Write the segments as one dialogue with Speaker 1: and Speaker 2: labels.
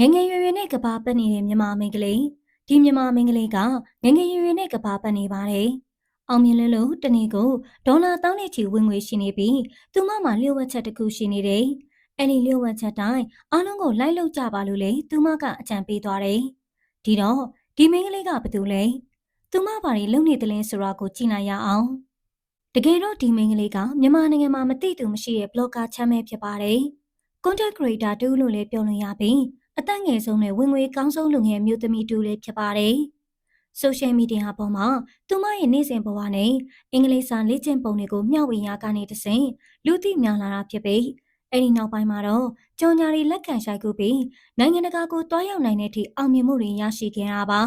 Speaker 1: ငယ်ငယ်ရွယ်ရွယ်နဲ့ကဘာပတ်နေတဲ့မြမမိန်းကလေးဒီမြမမိန်းကလေးကငယ်ငယ်ရွယ်ရွယ်နဲ့ကဘာပတ်နေပါတယ်။အောင်မြင်လွန်းလို့တနေ့ကိုဒေါ်လာတောင်းနဲ့ချီဝင်ငွေရှိနေပြီးသူမမှာလျှို့ဝှက်ချက်တစ်ခုရှိနေတယ်။အဲ့ဒီလျှို့ဝှက်ချက်တိုင်းအားလုံးကိုလိုက်လုပ်ကြပါလို့လေသူမကအကြံပေးသွားတယ်။ဒီတော့ဒီမိန်းကလေးကဘာတူလဲ။သူမဘာတွေလုပ်နေတယ်လဲဆိုတာကိုကြည့်လိုက်ရအောင်။တကယ်တော့ဒီမိန်းကလေးကမြန်မာနိုင်ငံမှာမသိသူမရှိတဲ့ blogger channel ဖြစ်ပါတယ်။ content creator တူလို့လည်းပြောလို့ရပြီး အသက်ငယ်ဆုံးနဲ့ဝင်ငွေကောင်းဆုံးလူငယ်မျိုးသမီးတူလေးဖြစ်ပါတယ်။ social media ပေါ်မှာသူမရဲ့နေ့စဉ်ဘဝနဲ့အင်္ဂလိပ်စာလေ့ကျင့်ပုံတွေကိုမျှဝေရကနေတဆင့်လူသိများလာတာဖြစ်ပြီးအဲ့ဒီနောက်ပိုင်းမှာတော့ကြော်ညာတွေလက်ခံရှိုက်ကူပြီးနိုင်ငံတကာကိုတွားရောက်နိုင်တဲ့အထိအောင်မြင်မှုတွေရရှိခဲ့တာပါ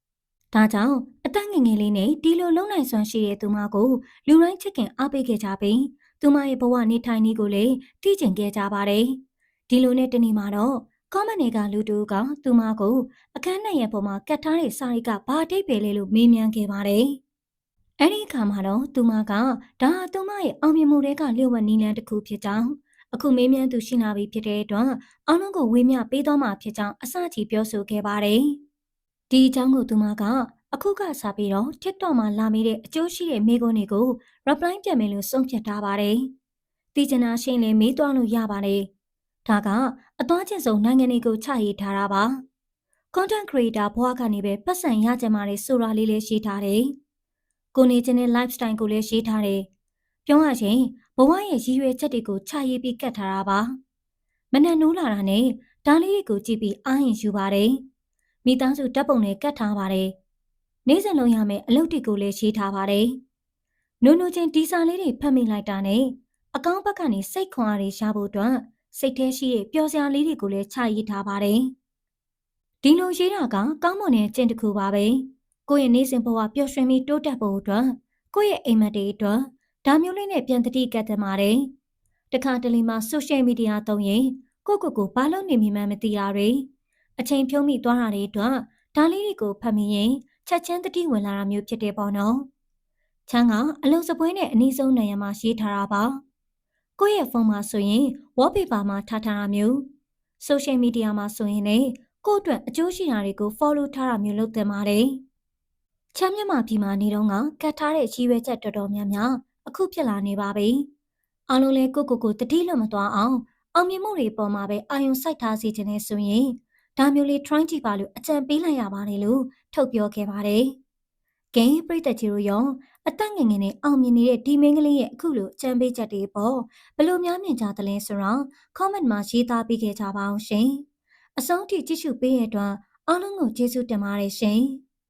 Speaker 1: ။ဒါကြောင့်အသက်ငယ်ငယ်လေးနဲ့ဒီလိုလုံနိုင်စွမ်းရှိတဲ့သူမကိုလူတိုင်းချစ်ခင်အားပေးခဲ့ကြပြီးသူမရဲ့ဘဝနေထိုင်နည်းကိုလည်းသိကျင်ခဲ့ကြပါတယ်။ဒီလိုနဲ့တနေ့မှာတော့ ကောမန်နေကလူတူကသူမကိုအခန်းနဲ့ရဲ့ပေါ်မှာကတ်ထားတဲ့စာရိတ်ကဘာအတိတ်ပဲလဲလို့မေးမြန်းခဲ့ပါတယ်။အဲ့ဒီအခါမှာတော့သူမကဒါဟာသူမရဲ့အောင်မြင်မှုတွေကလျှို့ဝှက်နီးလန်းတစ်ခုဖြစ်ကြောင်းအခုမေးမြန်းသူရှိလာပြီဖြစ်တဲ့အတွက်အားလုံးကိုဝေမျှပေးသွားမှာဖြစ်ကြောင်းအစကြီးပြောဆိုခဲ့ပါတယ်။ဒီအကြောင်းကိုသူမကအခုကစားပြီးတော့ TikTok မှာလာမိတဲ့အကျိုးရှိတဲ့မိကွန်းတွေကို reply ပြန်မယ်လို့ဆုံးဖြတ်ထားပါတယ်။တီချနာရှင်းလည်းမေးသွားလို့ရပါတယ်။ ဒါကအသွားချင်းဆုံးနိုင်ငံတွေကိုချရေးထားတာပါ။ content creator ဘဝကနေပဲပတ်စံရကြမှာလေဆိုတာလေးလေးရှိထားတယ်။ကိုနေချင်းတဲ့ lifestyle ကိုလည်းရှိထားတယ်။ပြောရရင်ဘဝရဲ့ရည်ရွယ်ချက်တွေကိုချရေးပြီးကတ်ထားတာပါ။မနက်နိုးလာတာနဲ့ဒါလေးတွေကိုကြည့်ပြီးအားရင်ယူပါတယ်။မိသားစုတပ်ပုံနဲ့ကတ်ထားပါတယ်။နေ့စဉ်လုံးရမယ်အလုပ်တွေကိုလည်းရှိထားပါတယ်။နုံနုံချင်းဒီစာလေးတွေဖတ်မိလိုက်တာနဲ့အကောင့်ဘက်ကနေစိတ်ခွန်အားတွေရဖို့အတွက် စိတ်ထဲရှိတဲ့ပျော်စရာလေးတွေကိုလည်းချရေးထားပါတယ်။ဒီလိုရေးတာကကောင်းမွန်တဲ့ကျင့်တစ်ခုပါပဲ။ကိုယ့်ရဲ့နေ့စဉ်ဘဝပျော်ရွှင်ပြီးတိုးတက်ဖို့အတွက်ကိုယ့်ရဲ့အိမ်မက်တွေအတွက်ဒါမျိုးလေးနဲ့ပြန်တတိကတ်တယ်ပါတယ်။တခါတလေမှ social media သုံးရင်ကိုကိုကိုဘာလို့နေမိမှန်းမသိတာတွေအချိန်ဖြုံးမိသွားတာတွေအတွက်ဒါလေးတွေကိုဖတ်မိရင်ချက်ချင်းတတိဝင်လာတာမျိုးဖြစ်တယ်ပေါ့နော်။ချမ်းကအလုံးစပွဲနဲ့အနည်းဆုံးနေရာမှာရေးထားတာပါ။ ကိုယ့်ရဲ့ဖုန်းမှာဆိုရင် wallpaper မှာထားထားတာမျိုး social media မှာဆိုရင်လည်းကိုယ့်အတွက်အကျိုးရှိတာတွေကို follow ထားတာမျိုးလုပ်သင့်ပါတယ်။ချမ်းမြမပြည်မှာနေတော့ကကတ်ထားတဲ့ရည်ရွယ်ချက်တော်တော်များများအခုဖြစ်လာနေပါပြီ။အားလုံးလည်းကိုကိုကိုတတိလွတ်မသွားအောင်အောင်မြင်မှုတွေပေါ်မှာပဲအာယုံစိုက်ထားစီခြင်းနဲ့ဆိုရင်ဒါမျိုးလေး try ကြည့်ပါလို့အကြံပေးလိုက်ရပါတယ်လို့ထုတ်ပြောခဲ့ပါတယ်။ ဂိမ်းပြိသက်ကြီးတို့ရောအသက်ငယ်ငယ်နဲ့အောင်မြင်နေတဲ့ဒီမင်းကလေးရဲ့အခုလိုအကြံပေးချက်တွေပေါ့ဘလို့များမြင်ကြသလဲဆိုတော့ comment မှာရေးသားပေးခဲ့ကြပါအောင်ရှင်။အဆုံးထိကြည့်ရှုပေးရတဲ့အတွက်အားလုံးကိုကျေးဇူးတင်ပါတယ်ရှင်။